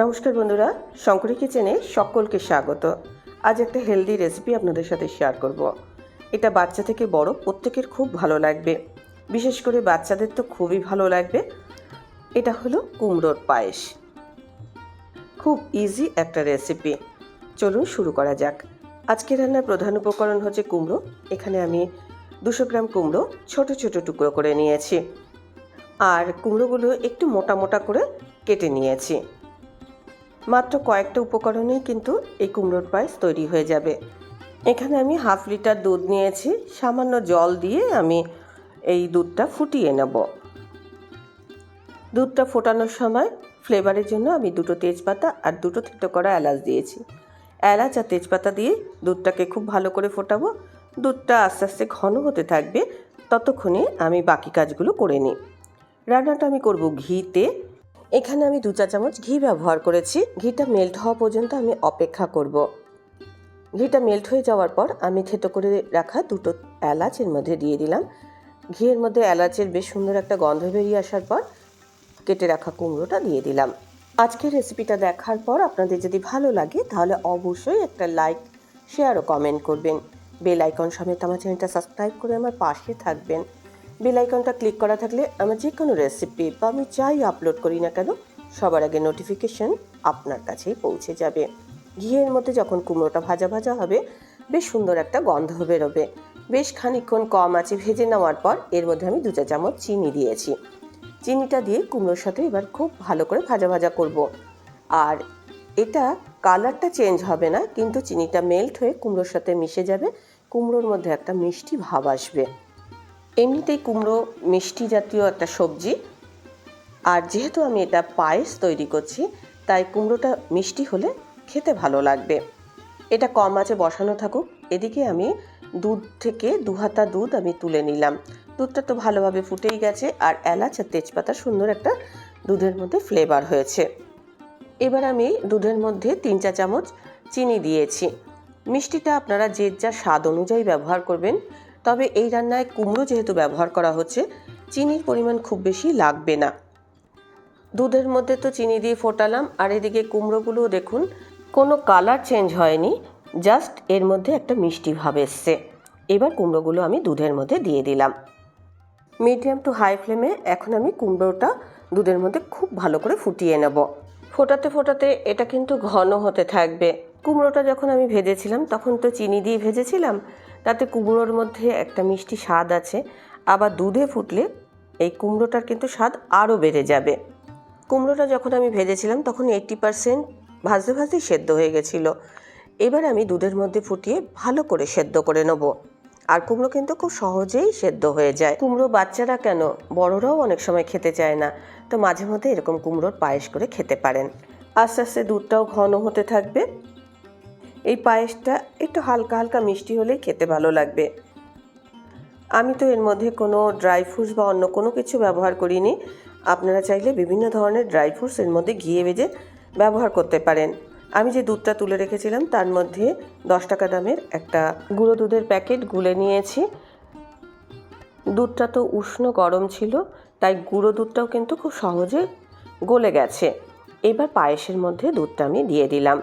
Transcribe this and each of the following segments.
নমস্কার বন্ধুরা, শঙ্করী কিচেনে সকলকে স্বাগত। আজ একটা হেলদি রেসিপি আপনাদের সাথে শেয়ার করব। এটা বাচ্চা থেকে বড় প্রত্যেকের খুব ভালো লাগবে। বিশেষ করে বাচ্চাদের তো খুবই ভালো লাগবে। এটা হলো কুমড়োর পায়েস। খুব ইজি একটা রেসিপি চলুন শুরু করা যাক। আজকে রান্নার প্রধান উপকরণ হচ্ছে কুমড়ো। এখানে আমি দুশো গ্রাম কুমড়ো ছোট ছোট টুকরো করে নিয়েছি। আর কুমড়োগুলো একটু মোটা মোটা করে কেটে নিয়েছি। মাত্র কয়েকটা উপকরণেই কিন্তু এই কুমড়োর পায়েস তৈরি হয়ে যাবে। এখানে আমি হাফ লিটার দুধ নিয়েছি, সামান্য জল দিয়ে আমি এই দুধটা ফুটিয়ে নেব। দুধটা ফোটানোর সময় ফ্লেভারের জন্য আমি দুটো তেজপাতা আর দুটো থেতো করা এলাচ দিয়েছি। এলাচ আর তেজপাতা দিয়ে দুধটাকে খুব ভালো করে ফোটাবো। দুধটা আস্তে আস্তে ঘন হতে থাকবে, ততক্ষণে আমি বাকি কাজগুলো করে নিই। রান্নাটা আমি করব ঘিতে। এখানে আমি দু চা চামচ ঘি ব্যবহার করেছি। ঘিটা মেল্ট হওয়া পর্যন্ত আমি অপেক্ষা করব। ঘিটা মেল্ট হয়ে যাওয়ার পর আমি থেতো করে রাখা দুটো এলাচ এর মধ্যে দিয়ে দিলাম। ঘিয়ের মধ্যে এলাচের বেশ সুন্দর একটা গন্ধ বেরিয়ে আসার পর কেটে রাখা কুমড়োটা দিয়ে দিলাম। আজকের রেসিপিটা দেখার পর আপনাদের যদি ভালো লাগে তাহলে অবশ্যই একটা লাইক শেয়ার ও কমেন্ট করবেন। বেল আইকন সমেত আমার চ্যানেলটা সাবস্ক্রাইব করে আমার পাশে থাকবেন। বেল আইকনটা ক্লিক করা থাকলে আমার যে কোনো রেসিপি বা আমি যাই আপলোড করি না কেন, সবার আগে নোটিফিকেশন আপনার কাছেই পৌঁছে যাবে। ঘিয়ের মধ্যে যখন কুমড়োটা ভাজা ভাজা হবে, বেশ সুন্দর একটা গন্ধ বেরোবে। বেশ খানিকক্ষণ কম আছে ভেজে নেওয়ার পর এর মধ্যে আমি দু চা চামচ চিনি দিয়েছি। চিনিটা দিয়ে কুমড়োর সাথে এবার খুব ভালো করে ভাজা ভাজা করব। আর এটা কালারটা চেঞ্জ হবে না, কিন্তু চিনিটা মেল্ট হয়ে কুমড়োর সাথে মিশে যাবে। কুমড়োর মধ্যে একটা মিষ্টি ভাব আসবে। এমনিতেই কুমড়ো মিষ্টি জাতীয় একটা সবজি। আর যেহেতু আমি এটা পায়েস তৈরি করছি, তাই কুমড়োটা মিষ্টি হলে খেতে ভালো লাগবে। এটা কম আছে, বসানো থাকুক। এদিকে আমি দুধ থেকে দু হাতা দুধ আমি তুলে নিলাম। দুধটা তো ভালোভাবে ফুটেই গেছে, আর এলাচ আর তেজপাতা সুন্দর একটা দুধের মধ্যে ফ্লেভার হয়েছে। এবার আমি দুধের মধ্যে তিন চা চামচ চিনি দিয়েছি। মিষ্টিটা আপনারা যে যা স্বাদ অনুযায়ী ব্যবহার করবেন তবে এই রান্নায় কুমড়ো যেহেতু ব্যবহার করা হচ্ছে, চিনির পরিমাণ খুব বেশি লাগবে না। দুধের মধ্যে তো চিনি দিয়ে ফোটালাম, আর এদিকে কুমড়োগুলো দেখুন, কোনো কালার চেঞ্জ হয়নি, জাস্ট এর মধ্যে একটা মিষ্টি ভাব এসছে। এবার কুমড়োগুলো আমি দুধের মধ্যে দিয়ে দিলাম। মিডিয়াম টু হাই ফ্লেমে এখন আমি কুমড়োটা দুধের মধ্যে খুব ভালো করে ফুটিয়ে নেব। ফোটাতে ফোটাতে এটা কিন্তু ঘন হতে থাকবে। কুমড়োটা যখন আমি ভেজেছিলাম, তখন তো চিনি দিয়ে ভেজেছিলাম তাতে কুমড়োর মধ্যে একটা মিষ্টি স্বাদ আছে। আবার দুধে ফুটলে এই কুমড়োটার কিন্তু স্বাদ আরও বেড়ে যাবে। কুমড়োটা যখন আমি ভেজেছিলাম, তখন এইট্টি পারসেন্ট ভাজতে ভাজতেই সেদ্ধ হয়ে গেছিল। এবার আমি দুধের মধ্যে ফুটিয়ে ভালো করে সেদ্ধ করে নেব। আর কুমড়ো কিন্তু খুব সহজেই সেদ্ধ হয়ে যায়। কুমড়ো বাচ্চারা কেন? বড়রাও অনেক সময় খেতে চায় না। তো মাঝে মধ্যে এরকম কুমড়োর পায়েস করে খেতে পারেন। আস্তে আস্তে দুধটাও ঘন হতে থাকবে। এই পায়েসটা একটু হালকা হালকা মিষ্টি হলেই খেতে ভালো লাগবে। আমি তো এর মধ্যে কোনো ড্রাই ফ্রুটস বা অন্য কোনো কিছু ব্যবহার করিনি। আপনারা চাইলে বিভিন্ন ধরনের ড্রাই ফ্রুটস এর মধ্যে ঘিয়ে ভেজে ব্যবহার করতে পারেন। আমি যে দুধটা তুলে রেখেছিলাম তার মধ্যে দশ টাকা দামের একটা গুঁড়ো দুধের প্যাকেট গুলে নিয়েছি। দুধটা তো উষ্ণ গরম ছিল, তাই গুঁড়ো দুধটাও কিন্তু খুব সহজে গলে গেছে। এবার পায়েসের মধ্যে দুধটা আমি দিয়ে দিলাম।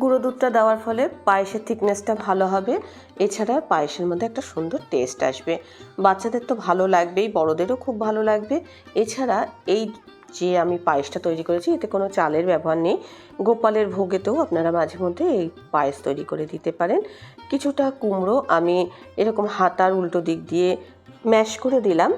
গুঁড়ো দুধটা দেওয়ার ফলে পায়েসের থিকনেসটা ভালো হবে। এছাড়া পায়েসের মধ্যে একটা সুন্দর টেস্ট আসবে। বাচ্চাদের তো ভালো লাগবেই, বড়দেরও খুব ভালো লাগবে। এছাড়া এই যে আমি পায়েসটা তৈরি করেছি, এতে কোনো চালের ব্যবহার নেই। গোপালের ভোগেতেও আপনারা মাঝে মধ্যে এই পায়েস তৈরি করে দিতে পারেন। কিছুটা কুমড়ো আমি এরকম হাতার উল্টো দিক দিয়ে ম্যাশ করে দিলাম।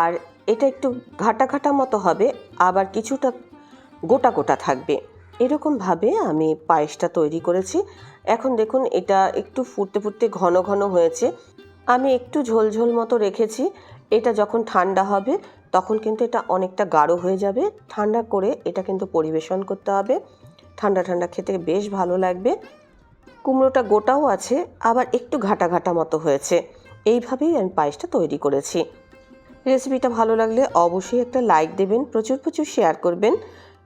আর এটা একটু ঘাটা ঘাটা মতো হবে, আবার কিছুটা গোটা গোটা থাকবে। এরকমভাবে আমি পায়েসটা তৈরি করেছি। এখন দেখুন, এটা একটু ফুটতে ফুটতে ঘন ঘন হয়েছে। আমি একটু ঝোলঝোল মতো রেখেছি। এটা যখন ঠান্ডা হবে, তখন কিন্তু এটা অনেকটা গাঢ় হয়ে যাবে। ঠান্ডা করে এটা কিন্তু পরিবেশন করতে হবে। ঠান্ডা ঠান্ডা খেতে বেশ ভালো লাগবে। কুমড়োটা গোটাও আছে, আবার একটু ঘাটা ঘাটা মতো হয়েছে। এইভাবেই আমি পায়েসটা তৈরি করেছি। রেসিপিটা ভালো লাগলে অবশ্যই একটা লাইক দেবেন, প্রচুর প্রচুর শেয়ার করবেন।